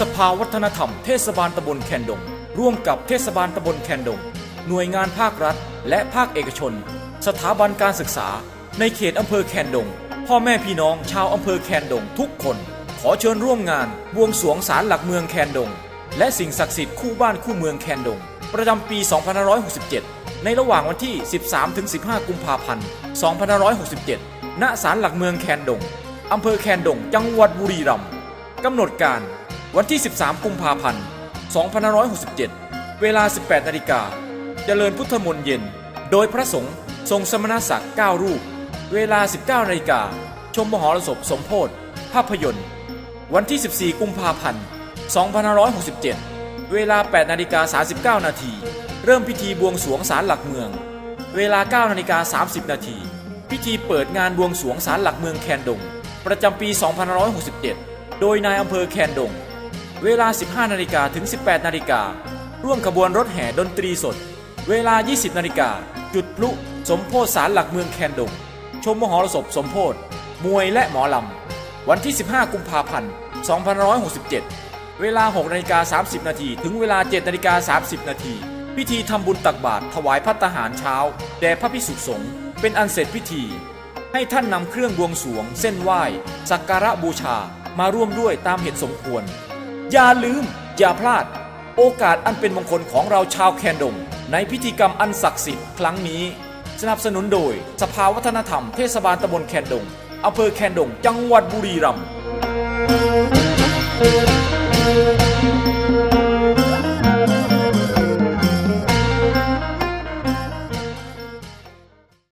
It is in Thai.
สภาวัฒนธรรมเทศบาลตำบลแคนดง ร่วมกับเทศบาลตำบลแคนดง หน่วยงานภาครัฐ และภาคเอกชน สถาบันการศึกษา ในเขตอำเภอแคนดง พ่อแม่พี่น้องชาวอำเภอแคนดงทุกคน ขอเชิญร่วมงานบวงสรวงศาลหลักเมืองแคนดง และสิ่งศักดิ์สิทธิ์คู่บ้านคู่เมืองแคนดง ประจำปี 2567 ในระหว่างวันที่ 13-15 กุมภาพันธ์ 2567 ณศาลหลักเมืองแคนดง อำเภอแคนดง จังหวัดบุรีรัมย์กำหนดการวันที่ 13 กุมภาพันธ์ 2567 เวลา 18 นาฬิกา เจริญพุทธมนต์เย็น โดยพระสงฆ์ทรงสมณศักดิ์ 9 รูป เวลา 19 นาฬิกา ชมมหรสพสมโพธิภาพยนตร์ วันที่ 14 กุมภาพันธ์ 2567 เวลา 8 นาฬิกา 39 นาทีเริ่มพิธีบวงสวงศาลหลักเมือง เวลา9นาฬิกา30 นาที พิธีเปิดงานบวงสวงศาลหลักเมืองแคนดง ประจำปี 2567 โดยนายอำเภอแคนดง เวลา 15 นาฬิกาถึง 18 นาฬิการ่วมขบวนรถแห่ดนตรีสด เวลา 20 นาฬิกาจุดพลุสมโพธิสารหลักเมืองแคนดง ชมมหรสพสมโพธิมวยและหมอลำ วันที่ 15 กุมภาพันธ์ 2567 เวลา 6 นาฬิกา 30 นาทีถึงเวลา 7 นาฬิกา 30 นาทีพิธีทำบุญตักบาตรถวายพัตตาหารเช้า แด่พระพิสุสงฆ์เป็นอันเสร็จพิธี ให้ท่านนำเครื่องบวงสวง เส้นไหว้ สักการะบูชามาร่วมด้วยตามเหตุสมควร อย่าลืม อย่าพลาด โอกาสอันเป็นมงคลของเราชาวแคนดง ในพิธีกรรมอันศักดิ์สิทธิ์ครั้งนี้ สนับสนุนโดย สภาวัฒนธรรมเทศบาลตำบลแคนดงอำเภอแคนดง จังหวัดบุรีรัมย์